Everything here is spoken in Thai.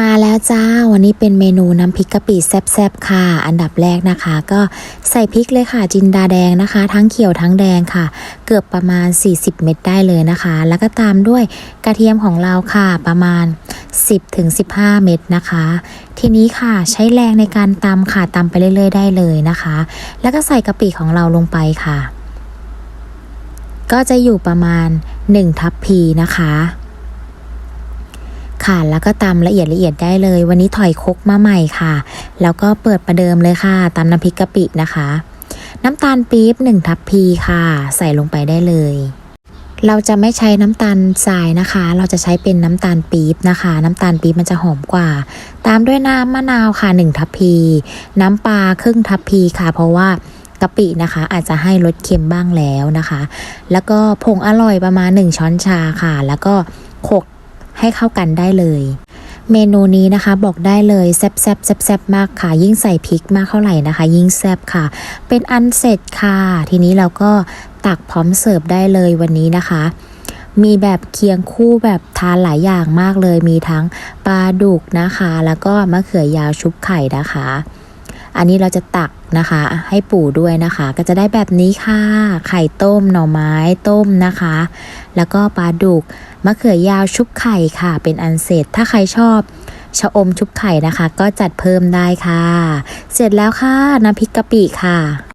มาแล้วจ้า วันนี้เป็นเมนูน้ำพริกกะปิแซ่บๆค่ะ อันดับแรกนะคะ ก็ใส่พริกเลยค่ะ จินดาแดงนะคะ ทั้งเขียวทั้งแดงค่ะ เกือบประมาณ 40 เม็ดได้เลยนะคะ แล้วก็ตามด้วยกระเทียมของเราค่ะประมาณ 10-15 เม็ดนะคะ ทีนี้ค่ะใช้แรงในการตำค่ะตำไปเรื่อยๆ ได้เลยนะคะ แล้วก็ใส่กะปิของเราลงไปค่ะ ก็จะอยู่ประมาณ1ทัพพีนะคะ ค่ะ แล้วก็ตำละเอียดละเอียดได้เลย วันนี้ถอยคกมาใหม่ค่ะ แล้วก็เปิดประเดิมเลยค่ะตำน้ำพริกกะปินะคะ น้ำตาลปี๊บหนึ่งทัพพีค่ะ ใส่ลงไปได้เลย เราจะไม่ใช้น้ำตาลทรายนะคะ เราจะใช้เป็นน้ำตาลปี๊บนะคะ น้ำตาลปี๊บมันจะหอมกว่า ตามด้วยน้ำมะนาวค่ะหนึ่งทัพพี น้ำปลาครึ่งทัพพีค่ะ เพราะว่ากะปินะคะ อาจจะให้รสเค็มบ้างแล้วนะคะ แล้วก็ผงอร่อยประมาณ 1 ช้อนชาค่ะ แล้วก็โขก ให้เข้ากันได้เลย เมนูนี้นะคะบอกได้เลยแซ่บแซ่บแซบแซบมากค่ะ ยิ่งใส่พริกมากเท่าไหร่นะคะ ยิ่งแซ่บค่ะ เป็นอันเสร็จค่ะ ทีนี้เราก็ตักพร้อมเสิร์ฟได้เลยวันนี้นะคะมีแบบเคียงคู่แบบทานหลายอย่างมากเลย มีทั้งปลาดุกนะคะ แล้วก็มะเขือยาวชุบไข่นะคะ อันนี้เราจะตักนะคะ ให้ปู่ด้วยนะคะ ก็จะได้แบบนี้ค่ะ ไข่ต้มหน่อไม้ต้มนะคะ แล้วก็ปลาดุกมะเขือยาวชุบไข่ค่ะ เป็นอันเสร็จถ้าใครชอบชะอมชุบไข่นะคะ ก็จัดเพิ่มได้ค่ะ เสร็จแล้วค่ะน้ำพริกกะปิค่ะ